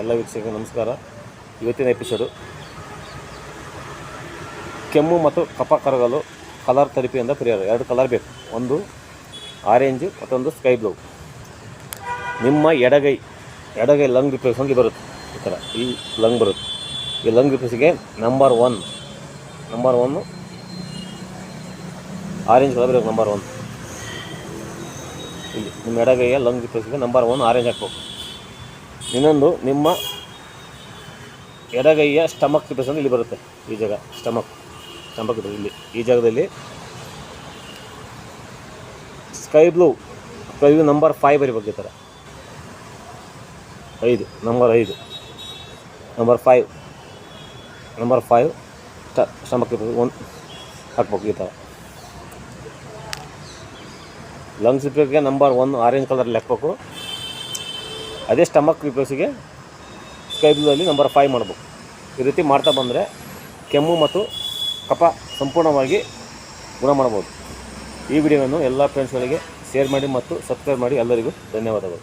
ಎಲ್ಲ ವೀಕ್ಷಕರಿಗೆ ನಮಸ್ಕಾರ. ಇವತ್ತಿನ ಎಪಿಸೋಡು ಕೆಮ್ಮು ಮತ್ತು ಕಫ ಕರಗಲು ಕಲರ್ ಥೆರಪಿಯಿಂದ ಪರಿಹಾರ. ಎರಡು ಕಲರ್ ಬೇಕು. ಒಂದು ಆರೆಂಜು ಮತ್ತೊಂದು ಸ್ಕೈ ಬ್ಲೂ ನಿಮ್ಮ ಎಡಗೈ ಎಡಗೈ ಲಂಗ್ ರಿಪ್ಲೇಸ್ಮೆಂಟ್ಲಿ ಬರುತ್ತೆ. ಈ ಥರ ಈ ಲಂಗ್ ಬರುತ್ತೆ. ಈ lung ರಿಪ್ಲೇಸಿಗೆ number one number one orange colour ಬೇಕು ನಂಬರ್ ಒನ್ ಇಲ್ಲಿ, ನಿಮ್ಮ ಎಡಗೈಯ ಲಂಗ್ ರಿಪ್ಲೇಸಿಗೆ ನಂಬರ್ ಒನ್ ಆರೆಂಜ್ ಹಾಕ್ಬೇಕು. ಇನ್ನೊಂದು ನಿಮ್ಮ ಎಡಗೈಯ ಸ್ಟಮಕ್ ರಿಪ್ಲೇಸ್ಮೆಂಟ್ ಇಲ್ಲಿ ಬರುತ್ತೆ ಈ ಜಾಗ ಸ್ಟಮಕ್ ಸ್ಟಮಕ್ ಇಲ್ಲಿ. ಈ ಜಾಗದಲ್ಲಿ sky blue blue number five ಬರಿಬೇಕು ಈ ಥರ ಐದು ನಂಬರ್ ಐದು number five number five stomach ಒಂದು ಹಾಕ್ಬೇಕು ಈ ಥರ ಲಂಗ್ಸ್ ರಿಪೇರ್ಗೆ ನಂಬರ್ ಒನ್ ಆರೆಂಜ್ ಕಲರಲ್ಲಿ ಹಾಕ್ಬೇಕು. ಅದೇ ಸ್ಟಮಕ್ ರಿಪೇರ್ಸಿಗೆ ಸ್ಕೈ ಬ್ಲೂದಲ್ಲಿ ನಂಬರ್ ಫೈವ್ ಮಾಡಬೇಕು. ಈ ರೀತಿ ಮಾಡ್ತಾ ಬಂದರೆ ಕೆಮ್ಮು ಮತ್ತು ಕಫ ಸಂಪೂರ್ಣವಾಗಿ ಗುಣ ಮಾಡ್ಬೋದು. ಈ ವಿಡಿಯೋವನ್ನು ಎಲ್ಲ ಫ್ರೆಂಡ್ಸ್ಗಳಿಗೆ ಶೇರ್ ಮಾಡಿ ಮತ್ತು ಸಬ್ಸ್ಕ್ರೈಬ್ ಮಾಡಿ ಎಲ್ಲರಿಗೂ ಧನ್ಯವಾದಗಳು.